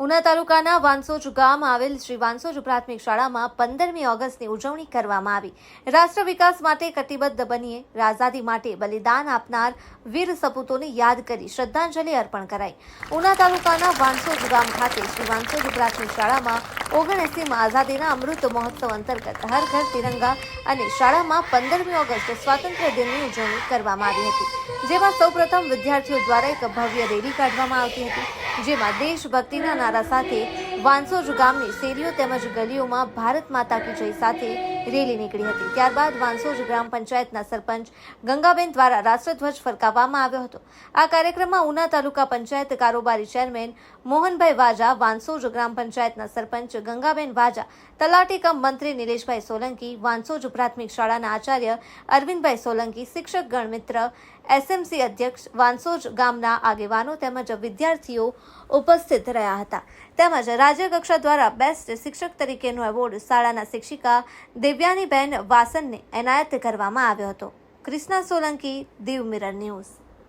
ઉના તાલુકાના વાંસોજ ગામ આવેલ શ્રી વાંસોજ પ્રાથમિક શાળામાં પંદરમી ઓગસ્ટની ઉજવણી કરવામાં આવી. રાષ્ટ્ર વિકાસ માટે કટિબદ્ધ બનીએ આઝાદી માટે બલિદાન આપનાર વીર સપૂતોને યાદ કરી શ્રદ્ધાંજલિ અર્પણ કરાઈ. ઉના તાલુકાના વાંસોજ ગામ ખાતે શ્રી વાંસોજ પ્રાથમિક શાળામાં ઓગણએસીમાં આઝાદીના અમૃત મહોત્સવ અંતર્ગત હર ઘર તિરંગા અને શાળામાં પંદરમી ઓગસ્ટ સ્વાતંત્ર્ય દિનની ઉજવણી કરવામાં આવી હતી, જેમાં સૌપ્રથમ વિદ્યાર્થીઓ દ્વારા એક ભવ્ય રેલી કાઢવામાં આવતી હતી. જેમાં દેશભક્તિના નારા સાથે વાંસોજ ગામની શેરીઓ તેમજ ગલીઓમાં ભારત માતા કી જય સાથે રેલી નીકળી હતી. ત્યારબાદ વાંસોજ ગ્રામ પંચાયતના સરપંચ ગંગાબેન દ્વારા રાષ્ટ્રધ્વજ ફરકાવવામાં આવ્યો હતો. આ કાર્યક્રમમાં ઉના તાલુકા પંચાયત કારોબારી ચેરમેન મોહનભાઈ વાજા વાંસોજ ગ્રામ પંચાયતના સરપંચ ગંગાબેન વાજા, તલાટી કમ મંત્રી નિલેશભાઈ સોલંકી વાંસોજ પ્રાથમિક શાળાના આચાર્ય અરવિંદભાઈ સોલંકી, શિક્ષક ગણ મિત્ર, એસએમસી અધ્યક્ષ વાંસોજ ગામના આગેવાનો તેમજ વિદ્યાર્થીઓ ઉપસ્થિત રહ્યા હતા. તેમજ રાજ્યકક્ષા દ્વારા બેસ્ટ શિક્ષક તરીકેનો એવોર્ડ શાળાના શિક્ષિકા દિવ્યાનીબેન વાસનને એનાયત કરવામાં આવ્યો હતો. Krishna Solanki, Diu Mirror News.